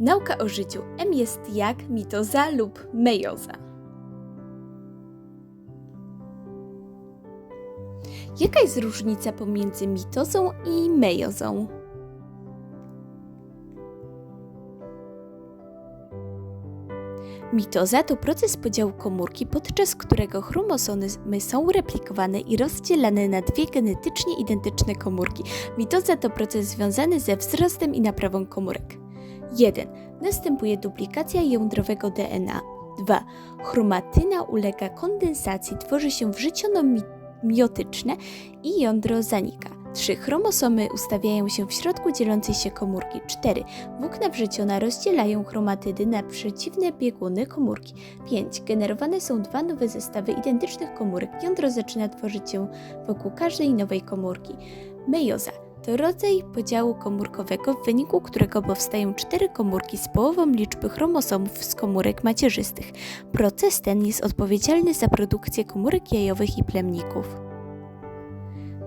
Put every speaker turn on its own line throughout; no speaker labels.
Nauka o życiu. M jest jak mitoza lub mejoza. Jaka jest różnica pomiędzy mitozą i mejozą? Mitoza to proces podziału komórki, podczas którego chromosomy są replikowane i rozdzielane na dwie genetycznie identyczne komórki. Mitoza to proces związany ze wzrostem i naprawą komórek. 1. Następuje duplikacja jądrowego DNA. 2. Chromatyna ulega kondensacji, tworzy się wrzeciono mi- miotyczne i jądro zanika. 3. Chromosomy ustawiają się w środku dzielącej się komórki. 4. Włókna wrzeciona rozdzielają chromatydy na przeciwne bieguny komórki. 5. Generowane są dwa nowe zestawy identycznych komórek. Jądro zaczyna tworzyć się wokół każdej nowej komórki. Mejoza to rodzaj podziału komórkowego, w wyniku którego powstają cztery komórki z połową liczby chromosomów z komórek macierzystych. Proces ten jest odpowiedzialny za produkcję komórek jajowych i plemników.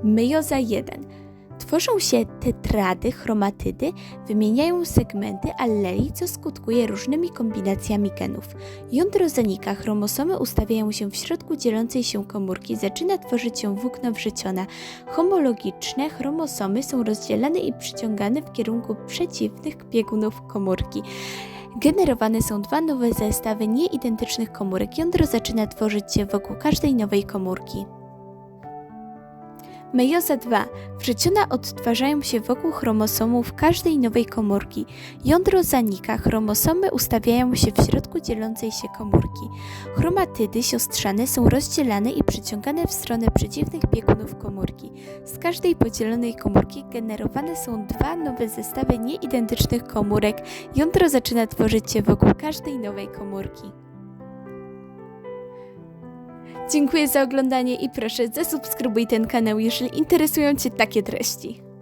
Mejoza 1. Tworzą się tetrady, chromatydy, wymieniają segmenty alleli, co skutkuje różnymi kombinacjami genów. Jądro zanika, chromosomy ustawiają się w środku dzielącej się komórki, zaczyna tworzyć się włókno wrzeciona. Homologiczne chromosomy są rozdzielane i przyciągane w kierunku przeciwnych biegunów komórki. Generowane są dwa nowe zestawy nieidentycznych komórek. Jądro zaczyna tworzyć się wokół każdej nowej komórki. Mejoza 2. Wrzeciona odtwarzają się wokół chromosomów każdej nowej komórki. Jądro zanika, chromosomy ustawiają się w środku dzielącej się komórki. Chromatydy siostrzane są rozdzielane i przyciągane w stronę przeciwnych biegunów komórki. Z każdej podzielonej komórki generowane są dwa nowe zestawy nieidentycznych komórek. Jądro zaczyna tworzyć się wokół każdej nowej komórki. Dziękuję za oglądanie i proszę zasubskrybuj ten kanał, jeżeli interesują Cię takie treści.